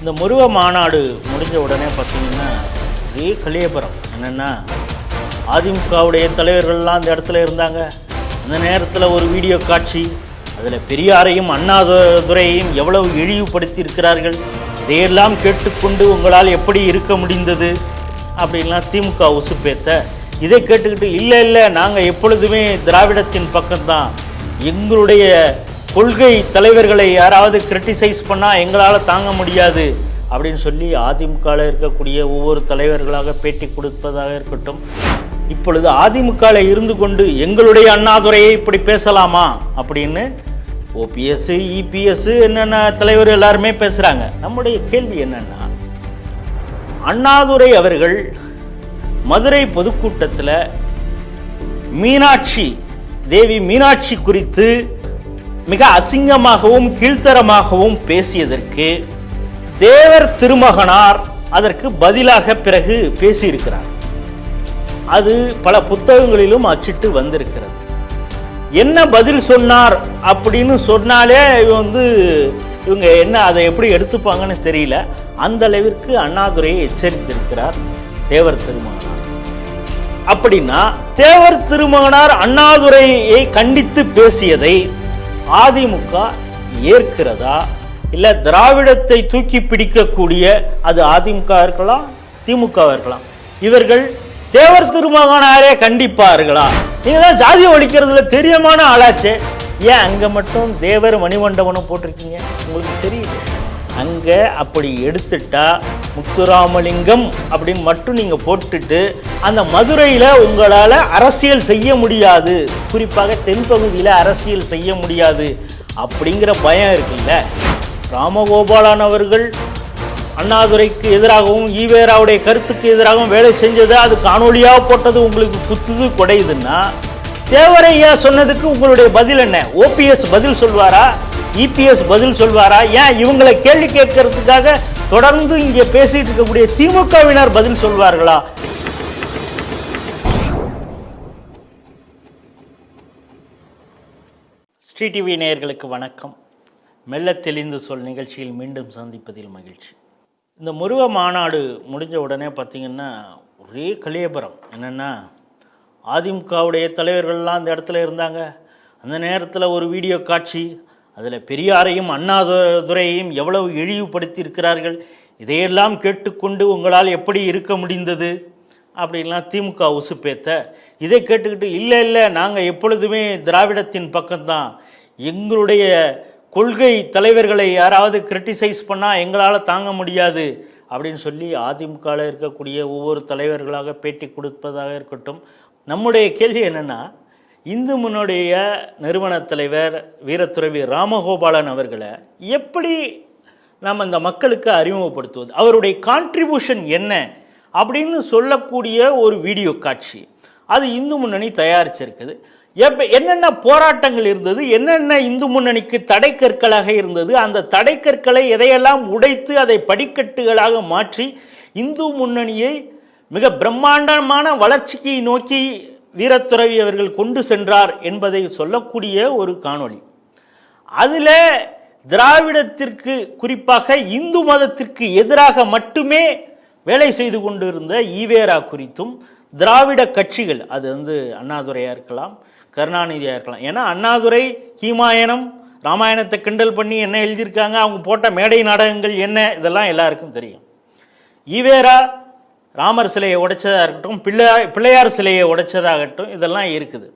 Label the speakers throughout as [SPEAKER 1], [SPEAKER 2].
[SPEAKER 1] இந்த முருக மாநாடு முடிஞ்ச உடனே பார்த்தீங்கன்னா ஒரே கலியபுரம். என்னென்னா அதிமுகவுடைய தலைவர்கள்லாம் அந்த இடத்துல இருந்தாங்க. அந்த நேரத்தில் ஒரு வீடியோ காட்சி அதில் பெரியாரையும் அண்ணாதுரையையும் எவ்வளவு இழிவுபடுத்தி இருக்கிறார்கள் இதையெல்லாம் கேட்டுக்கொண்டு உங்களால் எப்படி இருக்க முடிந்தது? அப்படின்லாம் திமுக உசுப்பேத்த. இதை கேட்டுக்கிட்டு இல்லை இல்லை நாங்கள் எப்பொழுதுமே திராவிடத்தின் பக்கம்தான். எங்களுடைய கொள்கை தலைவர்களை யாராவது கிரிட்டிசைஸ் பண்ணால் எங்களால் தாங்க முடியாது அப்படின்னு சொல்லி அதிமுகவில் இருக்கக்கூடிய ஒவ்வொரு தலைவர்களாக பேட்டி கொடுப்பதாக இருக்கட்டும். இப்பொழுது அதிமுகவில் இருந்து கொண்டு எங்களுடைய அண்ணாதுரையை இப்படி பேசலாமா அப்படின்னு ஓபிஎஸ் இபிஎஸ் என்னென்ன தலைவர் எல்லாருமே பேசுகிறாங்க நம்முடைய கேள்வி என்னன்னா அண்ணாதுரை அவர்கள் மதுரை பொதுக்கூட்டத்தில் மீனாட்சி தேவி மீனாட்சி குறித்து மிக அசிங்கமாகவும் கீழ்த்தரமாகவும் பேசியதற்கு தேவர் திருமகனார் அதற்கு பதிலாக பிறகு பேசியிருக்கிறார். அது பல புத்தகங்களிலும் அச்சிட்டு வந்திருக்கிறது. என்ன பதில் சொன்னார் அப்படின்னு சொன்னாலே வந்து இவங்க என்ன அதை எப்படி எடுத்துப்பாங்கன்னு தெரியல. அந்த அளவிற்கு அண்ணாதுரையை எச்சரித்திருக்கிறார் தேவர் திருமகனார். அப்படின்னா தேவர் திருமகனார் அண்ணாதுரையை கண்டித்து பேசியதை அதிமுக ஏற்கிறதா? இல்ல திராவிடத்தை தூக்கி பிடிக்கக்கூடிய அது அதிமுக இருக்கலாம் திமுக இருக்கலாம். இவர்கள் தேவர் திருமகனாரே கண்டிப்பார்களா? நீங்க தான் ஜாதி ஒழிக்கிறதுல தெரியமான ஆளாச்சே. ஏன் அங்க மட்டும் தேவர் மணிமண்டபனும் போட்டிருக்கீங்க? உங்களுக்கு தெரியல அங்க அப்படி எடுத்துட்டா முத்துராமலிங்கம் அப்படின்னு மட்டும் நீங்கள் போட்டுட்டு அந்த மதுரையில் உங்களால் அரசியல் செய்ய முடியாது. குறிப்பாக தென்பகுதியில் அரசியல் செய்ய முடியாது அப்படிங்கிற பயம் இருக்குல்ல? ராமகோபாலன் அவர்கள் அண்ணாதுரைக்கு எதிராகவும் ஈவேராவுடைய கருத்துக்கு எதிராகவும் வேலை செஞ்சது அது காணொலியாக போட்டது உங்களுக்கு குத்துது குடையுதுன்னா தேவரையா சொன்னதுக்கு உங்களுடைய பதில் என்ன? ஓபிஎஸ் பதில் சொல்வாரா? இபிஎஸ் பதில் சொல்வாரா? ஏன் இவங்களை கேள்வி கேட்கறதுக்காக தொடர்ந்து இங்கே பேசிட்டு இருக்கக்கூடிய திமுகவினர் பதில் சொல்வார்களா? ஸ்ரீ டிவி நேயர்களுக்கு வணக்கம். மெல்ல தெளிந்து சொல் நிகழ்ச்சியில் மீண்டும் சந்திப்பதில் மகிழ்ச்சி. இந்த முருக மாநாடு முடிஞ்ச உடனே பார்த்தீங்கன்னா ஒரே கலியபுரம். என்னென்னா அதிமுகவுடைய தலைவர்கள்லாம் அந்த இடத்துல இருந்தாங்க. அந்த நேரத்தில் ஒரு வீடியோ காட்சி அதில் பெரியாரையும் அண்ணாதுரையையும் எவ்வளவு இழிவுபடுத்தி இருக்கிறார்கள் இதையெல்லாம் கேட்டுக்கொண்டு உங்களால் எப்படி இருக்க முடிந்தது? அப்படின்லாம் திமுக உசுப்பேத்த. இதை கேட்டுக்கிட்டு இல்லை இல்லை நாங்கள் எப்பொழுதுமே திராவிடத்தின் பக்கம்தான். எங்களுடைய கொள்கை தலைவர்களை யாராவது கிரிட்டிசைஸ் பண்ணால் எங்களால் தாங்க முடியாது. அப்படின்னு சொல்லி அதிமுகவில் இருக்கக்கூடிய ஒவ்வொரு தலைவர்களாக பேட்டி கொடுப்பதாக இருக்கட்டும். நம்முடைய கேள்வி என்னென்னா இந்து முன்னுடைய நிறுவன தலைவர் வீரத்துறவி ராமகோபாலன் அவர்களை எப்படி நாம் இந்த மக்களுக்கு அறிமுகப்படுத்துவது? அவருடைய கான்ட்ரிபியூஷன் என்ன? அப்படின்னு சொல்லக்கூடிய ஒரு வீடியோ காட்சி. அது இந்து முன்னணி தயாரிச்சிருக்குது. எப்ப என்னென்ன போராட்டங்கள் இருந்தது? என்னென்ன இந்து முன்னணிக்கு தடை கற்களாக இருந்தது? அந்த தடை கற்களை எதையெல்லாம் உடைத்து அதை படிக்கட்டுகளாக மாற்றி இந்து முன்னணியை மிக பிரம்மாண்டமான வளர்ச்சிக்கு நோக்கி வீரத்துறவி அவர்கள் கொண்டு சென்றார் என்பதை சொல்லக்கூடிய ஒரு காணொளி. அதில் திராவிடத்திற்கு குறிப்பாக இந்து மதத்திற்கு எதிராக மட்டுமே வேலை செய்து கொண்டிருந்த ஈவேரா குறித்தும் திராவிட கட்சிகள் அது வந்து அண்ணாதுரையாக இருக்கலாம் கருணாநிதியாக இருக்கலாம். ஏன்னா அண்ணாதுரை ஹீமாயனம் ராமாயணத்தை கிண்டல் பண்ணி என்ன எழுதியிருக்காங்க அவங்க போட்ட மேடை நாடகங்கள் என்ன இதெல்லாம் எல்லாருக்கும் தெரியும். ஈவேரா ராமர் சிலையை உடைச்சதாக இருக்கட்டும் பிள்ளையார் பிள்ளையார் சிலையை உடைச்சதாகட்டும் இதெல்லாம் இருக்குது.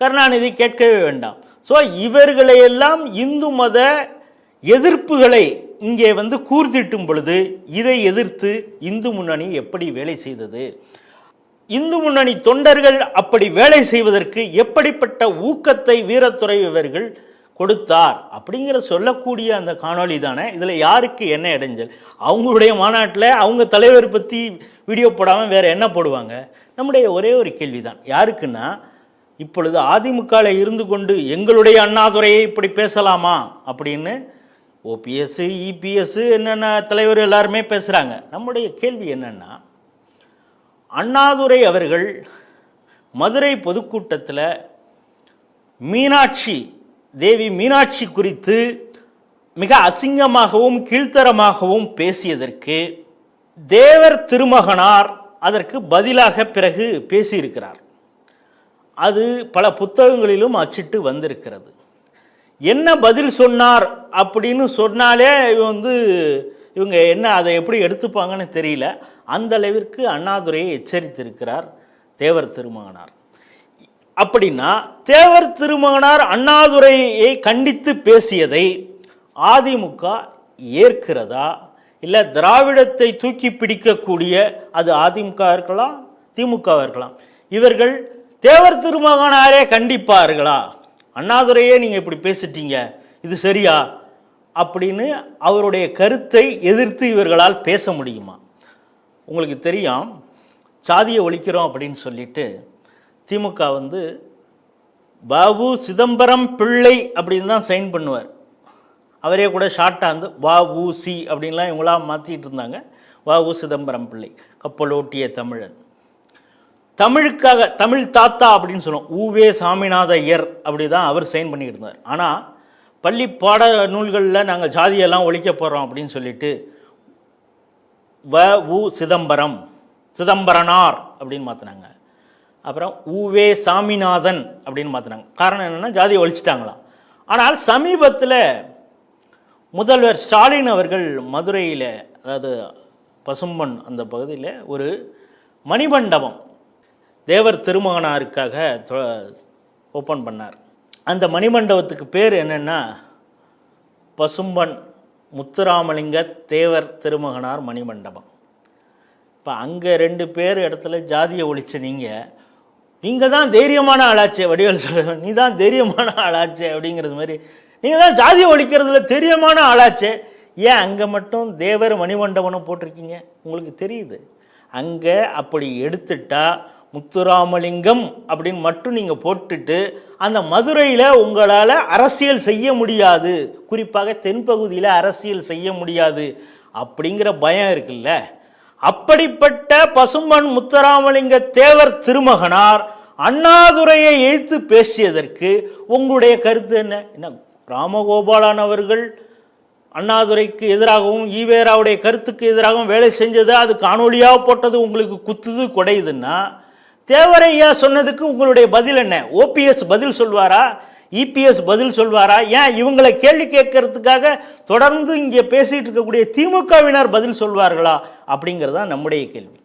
[SPEAKER 1] கருணாநிதி கேட்கவே வேண்டாம். ஸோ இவர்களையெல்லாம் இந்து மத எதிர்ப்புகளை இங்கே வந்து கூர்திட்டும் பொழுது இதை எதிர்த்து இந்து முன்னணி எப்படி வேலை செய்தது? இந்து முன்னணி தொண்டர்கள் அப்படி வேலை செய்வதற்கு எப்படிப்பட்ட ஊக்கத்தை வீரத்துறை இவர்கள் கொடுத்தார் அப்படிங்கிற சொல்லக்கூடிய அந்த காணொளி தானே? இதில் யாருக்கு என்ன இடைஞ்சல்? அவங்களுடைய மாநாட்டில் அவங்க தலைவர் பற்றி வீடியோ போடாமல் வேறு என்ன போடுவாங்க? நம்முடைய ஒரே ஒரு கேள்வி தான் யாருக்குன்னா இப்பொழுது அதிமுகவில் இருந்து கொண்டு எங்களுடைய அண்ணாதுரையை இப்படி பேசலாமா? அப்படின்னு ஓபிஎஸ் இபிஎஸ் என்னென்ன தலைவர் எல்லாருமே பேசுகிறாங்க நம்முடைய கேள்வி என்னென்னா அண்ணாதுரை அவர்கள் மதுரை பொதுக்கூட்டத்தில் மீனாட்சி தேவி மீனாட்சி குறித்து மிக அசிங்கமாகவும் கீழ்த்தரமாகவும் பேசியதற்கு தேவர் திருமகனார் அதற்கு பதிலாக பிறகு பேசியிருக்கிறார். அது பல புத்தகங்களிலும் அச்சிட்டு வந்திருக்கிறது. என்ன பதில் சொன்னார் அப்படின்னு சொன்னாலே வந்து இவங்க என்ன அதை எப்படி எடுத்துப்பாங்கன்னு தெரியல. அந்த அளவிற்கு அண்ணாதுரையை எச்சரித்திருக்கிறார் தேவர் திருமகனார். அப்படின்னா தேவர் திருமகனார் அண்ணாதுரையை கண்டித்து பேசியதை அதிமுக ஏற்கிறதா? இல்லை திராவிடத்தை தூக்கி பிடிக்கக்கூடிய அது அதிமுக இருக்கலாம் திமுக இருக்கலாம். இவர்கள் தேவர் திருமகனாரே கண்டிப்பார்களா? அண்ணாதுரையே நீங்கள் இப்படி பேசிட்டீங்க இது சரியா? அப்படின்னு அவருடைய கருத்தை எதிர்த்து இவர்களால் பேச முடியுமா? உங்களுக்கு தெரியும் சாதியை ஒழிக்கிறோம் அப்படின்னு சொல்லிட்டு திமுக வந்து பாபு சிதம்பரம் பிள்ளை அப்படின்னு தான் சைன் பண்ணுவார். அவரே கூட ஷார்ட்டாக வந்து வா உ சி அப்படின்லாம் இவங்களாம் மாற்றிட்டு இருந்தாங்க. வா உ சிதம்பரம் பிள்ளை கப்பலோட்டிய தமிழன். தமிழுக்காக தமிழ் தாத்தா அப்படின்னு சொல்லுவோம். ஊவே சாமிநாத ஐயர் அப்படி தான் அவர் சைன் பண்ணிக்கிட்டு இருந்தார். ஆனால் பள்ளி பாட நூல்களில் நாங்கள் ஜாதியெல்லாம் ஒழிக்க போகிறோம் அப்படின்னு சொல்லிட்டு வ உ சிதம்பரம் சிதம்பரனார் அப்படின்னு மாற்றினாங்க அப்புறம் ஊவே சாமிநாதன் அப்படின்னு மாற்றினாங்க காரணம் என்னென்னா ஜாதியை ஒழிச்சிட்டாங்களாம். ஆனால் சமீபத்தில் முதல்வர் ஸ்டாலின் அவர்கள் மதுரையில் அதாவது பசும்பன் அந்த பகுதியில் ஒரு மணிமண்டபம் தேவர் திருமகனாருக்காக ஓப்பன் பண்ணார். அந்த மணிமண்டபத்துக்கு பேர் என்னென்னா பசும்பன் முத்துராமலிங்க தேவர் திருமகனார் மணிமண்டபம். இப்போ அங்கே ரெண்டு பேர் இடத்துல ஜாதியை ஒழிச்ச நீங்கள் நீங்கள் தான் தைரியமான ஆளாச்சே வடிவேல் சொல்ல நீ தான் தைரியமான ஆளாச்சே அப்படிங்கிறது மாதிரி. நீங்கள் தான் ஜாதியை ஒழிக்கிறதுல தைரியமான ஆளாச்சே. ஏன் அங்கே மட்டும் தேவர் மணிமண்டபனும் போட்டிருக்கீங்க? உங்களுக்கு தெரியுது. அங்கே அப்படி எடுத்துட்டா முத்துராமலிங்கம் அப்படின்னு மட்டும் நீங்கள் போட்டுட்டு அந்த மதுரையில் உங்களால் அரசியல் செய்ய முடியாது. குறிப்பாக தென்பகுதியில் அரசியல் செய்ய முடியாது. அப்படிங்கிற பயம் இருக்குல்ல? அப்படிப்பட்ட பசும்பன் முத்துராமலிங்க தேவர் திருமகனார் அண்ணாதுரையை எய்த்து பேசியதற்கு உங்களுடைய கருத்து என்ன? என்ன? ராமகோபாலன் அவர்கள் அண்ணாதுரைக்கு எதிராகவும் ஈவேராவுடைய கருத்துக்கு எதிராகவும் வேலை செஞ்சது அது காணொலியாக போட்டது உங்களுக்கு குத்துது குடையுதுன்னா தேவரையா சொன்னதுக்கு உங்களுடைய பதில் என்ன? ஓபிஎஸ் பதில் சொல்வாரா? இபிஎஸ் பதில் சொல்வாரா? ஏன் இவங்களை கேள்வி கேட்கறதுக்காக தொடர்ந்து இங்கே பேசிட்டு இருக்கக்கூடிய திமுகவினர் பதில் சொல்வார்களா? அப்படிங்கிறது தான் நம்முடைய கேள்வி.